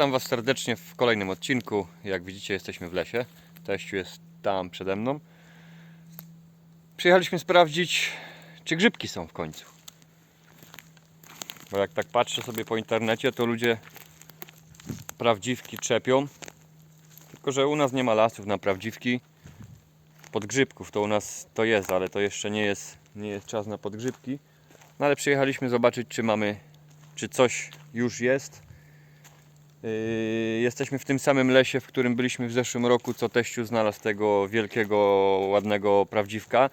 Witam Was serdecznie w kolejnym odcinku. Jak widzicie, jesteśmy w lesie. Teściu jest tam przede mną. Przyjechaliśmy sprawdzić, czy grzybki są w końcu. Bo jak tak patrzę sobie po internecie, to ludzie prawdziwki czepią. Tylko, że u nas nie ma lasów na prawdziwki. Podgrzybków to u nas to jest, ale to jeszcze nie jest, nie jest czas na podgrzybki. No ale przyjechaliśmy zobaczyć, czy mamy, czy coś już jest. Yy, Jesteśmy w tym samym lesie, w którym byliśmy w zeszłym roku, co teściu znalazł tego wielkiego, ładnego prawdziwka.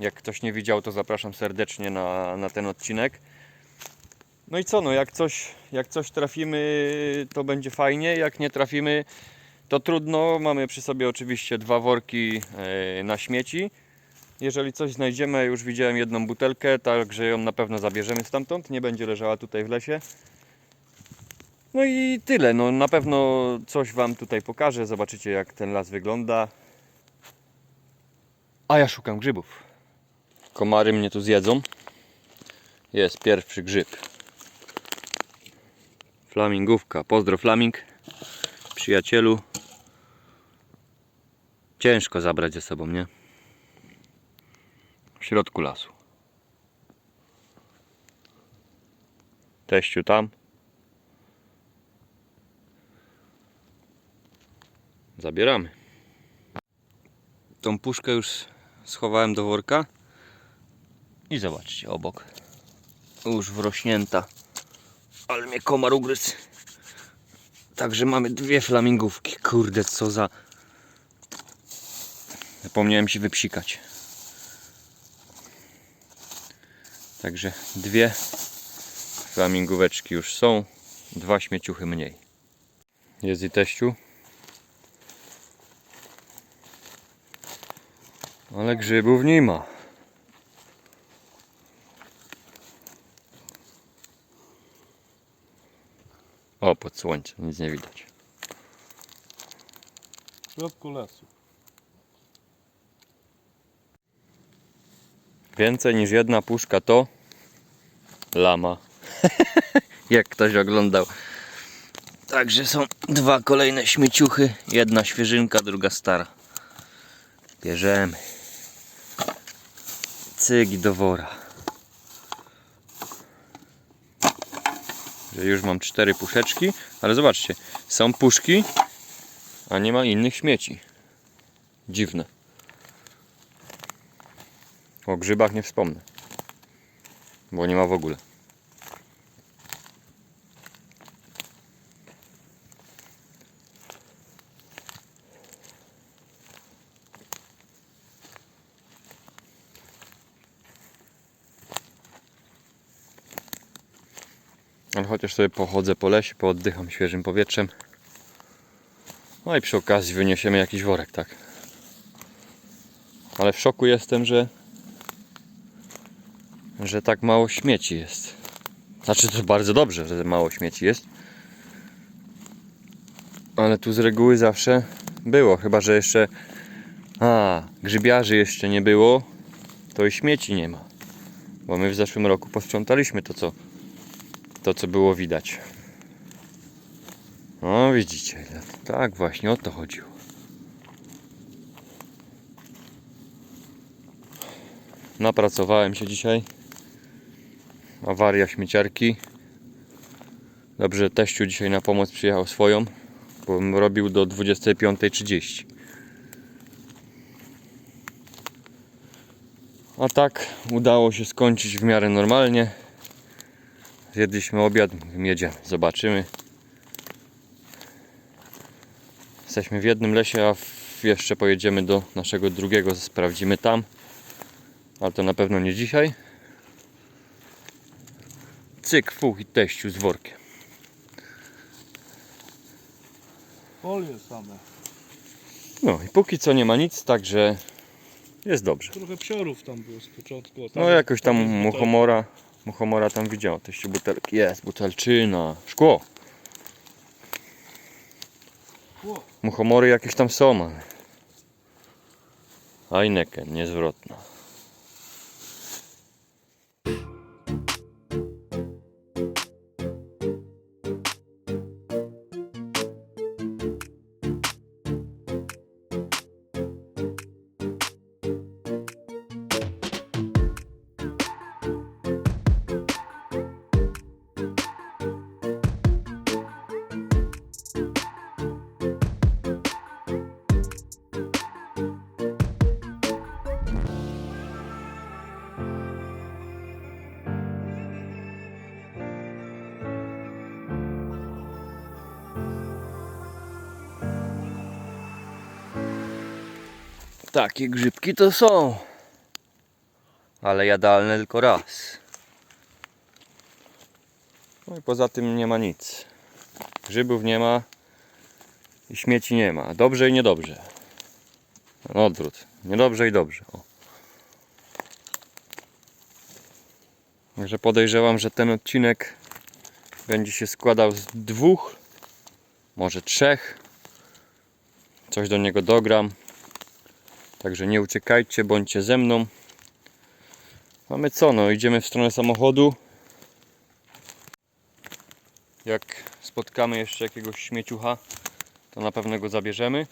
Jak ktoś nie widział, to zapraszam serdecznie na, na ten odcinek. No i co, no jak coś, jak coś trafimy, to będzie fajnie, jak nie trafimy, to trudno. Mamy przy sobie oczywiście dwa worki e, na śmieci. Jeżeli coś znajdziemy, już widziałem jedną butelkę, także ją na pewno zabierzemy stamtąd, nie będzie leżała tutaj w lesie. No i tyle. No, na pewno coś Wam tutaj pokażę. Zobaczycie, jak ten las wygląda. A ja szukam grzybów. Komary mnie tu zjedzą. Jest pierwszy grzyb. Flamingówka. Pozdro flaming. Przyjacielu. Ciężko zabrać ze sobą, nie? W środku lasu. Teściu tam. Zabieramy. Tą puszkę już schowałem do worka. I zobaczcie, obok. Już wrośnięta. Ale mnie komar ugryzł. Także mamy dwie flamingówki. Kurde, co za... Zapomniałem się wypsikać. Także dwie flamingóweczki już są. Dwa śmieciuchy mniej. Jest i teściu. Ale grzybów nie ma. O, pod słońcem, nic nie widać. W środku lasu. Więcej niż jedna puszka to lama. Jak ktoś oglądał. Także są dwa kolejne śmieciuchy. Jedna świeżynka, druga stara. Bierzemy. Cygi do wora. Już mam cztery puszeczki, ale zobaczcie, są puszki, a nie ma innych śmieci. Dziwne. O grzybach nie wspomnę, bo nie ma w ogóle. Chociaż sobie pochodzę po lesie, pooddycham świeżym powietrzem. No i przy okazji wyniesiemy jakiś worek, tak? Ale w szoku jestem, że że tak mało śmieci jest. Znaczy to bardzo dobrze, że mało śmieci jest. Ale tu z reguły zawsze było, chyba że jeszcze a, grzybiarzy jeszcze nie było, to i śmieci nie ma. Bo my w zeszłym roku posprzątaliśmy to co to co było widać. No widzicie, tak właśnie o to chodziło. Napracowałem się dzisiaj. Awaria śmieciarki. Dobrze, teściu dzisiaj na pomoc przyjechał swoją, bo robił do 25.30. A tak udało się skończyć w miarę normalnie. Zjedliśmy obiad, jedziemy, zobaczymy. Jesteśmy w jednym lesie, a w- jeszcze pojedziemy do naszego drugiego, sprawdzimy tam. Ale to na pewno nie dzisiaj. Cyk, fuch i teściu z workiem. Folie same. No i póki co nie ma nic, także jest dobrze. Trochę psiorów tam było z początku. a No tam- jakoś tam muchomora, muchomora tam widział. Teściu butelki, jest butelczyna, szkło. Szkło. Muchomory jakieś tam są, ale... Heineken, niezwrotna. Takie grzybki to są. Ale jadalne tylko raz. No i poza tym nie ma nic. Grzybów nie ma i śmieci nie ma. Dobrze i niedobrze. No odwrót. Niedobrze i dobrze. O. Także podejrzewam, że ten odcinek będzie się składał z dwóch, może trzech. Coś do niego dogram. Także nie uciekajcie, bądźcie ze mną. Mamy co? No, idziemy w stronę samochodu. Jak spotkamy jeszcze jakiegoś śmieciucha, to na pewno go zabierzemy.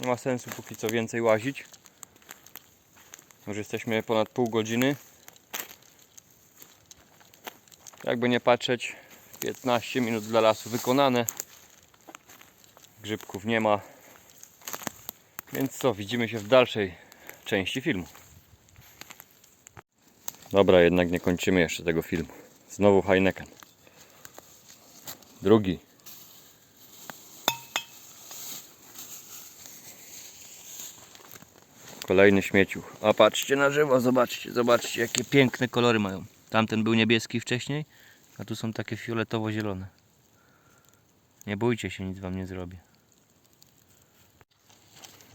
Nie ma sensu póki co więcej łazić. Już jesteśmy ponad pół godziny. Jakby nie patrzeć, 15 minut dla lasu wykonane. Grzybków nie ma. Więc co, widzimy się w dalszej części filmu. Dobra, jednak nie kończymy jeszcze tego filmu. Znowu Heineken. Drugi. Kolejny śmieciuch. A patrzcie na żywo, zobaczcie, zobaczcie jakie piękne kolory mają. Tamten był niebieski wcześniej, a tu są takie fioletowo-zielone. Nie bójcie się, nic wam nie zrobię.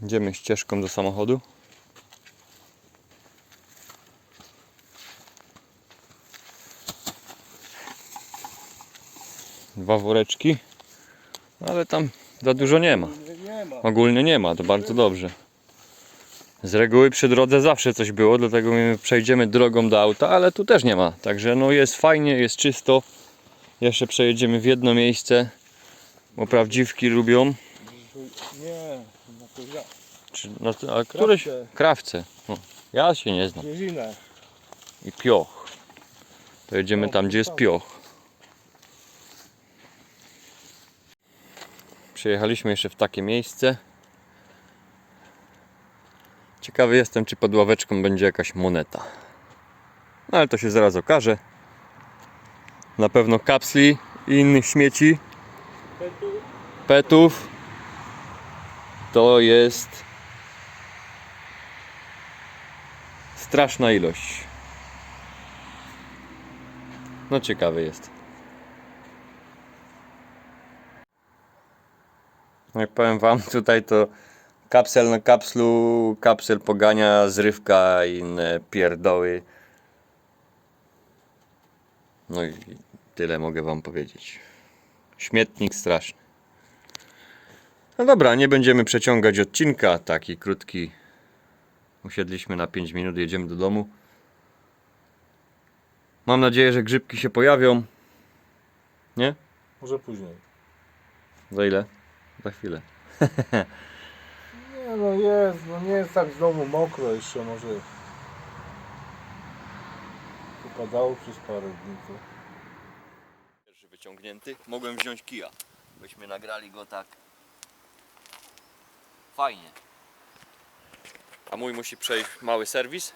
Idziemy ścieżką do samochodu. Dwa woreczki, ale tam za dużo nie ma. Nie, nie ma. Ogólnie nie ma, to bardzo dobrze. Z reguły przy drodze zawsze coś było, dlatego my przejdziemy drogą do auta, ale tu też nie ma. Także no jest fajnie, jest czysto. Jeszcze przejedziemy w jedno miejsce, bo prawdziwki lubią. Nie. Czy, no, to- a któreś Krawce. krawce. No, ja się nie znam. I pioch. To jedziemy No, tam, gdzie jest pioch. Przyjechaliśmy jeszcze w takie miejsce. Ciekawy jestem, czy pod ławeczką będzie jakaś moneta. No ale to się zaraz okaże. Na pewno kapsli i innych śmieci, petów. To jest straszna ilość. No ciekawy jest. Jak powiem wam, tutaj to kapsel na kapslu, kapsel pogania, zrywka i inne pierdoły. No i tyle mogę wam powiedzieć. Śmietnik straszny. No dobra, nie będziemy przeciągać odcinka, taki krótki. Usiedliśmy na 5 minut, jedziemy do domu. Mam nadzieję, że grzybki się pojawią. Nie? Może później. Za ile? Za chwilę. Nie no jest, no nie jest tak znowu mokro jeszcze może. Upadało przez parę dni to. Pierwszy wyciągnięty. Mogłem wziąć kija. Byśmy nagrali go tak. Fajnie. A mój musi przejść mały serwis.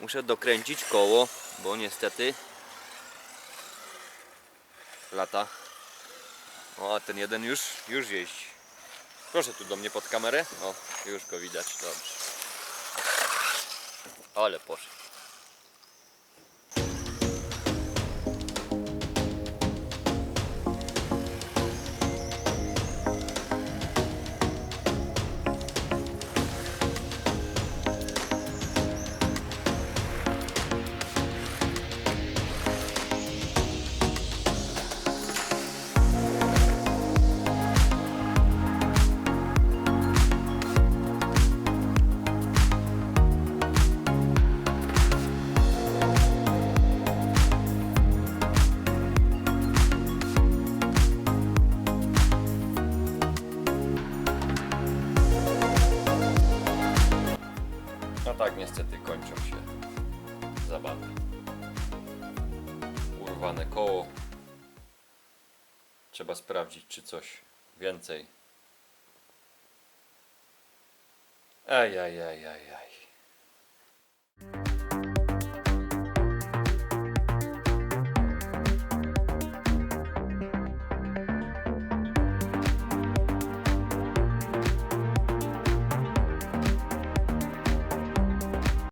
Muszę dokręcić koło, bo niestety lata. O, a ten jeden już, już jeździ. Proszę tu do mnie pod kamerę. O, już go widać. Dobrze. Ale poszedł. Sprawdzić, czy coś więcej. Ej, ej, ej, ej, ej.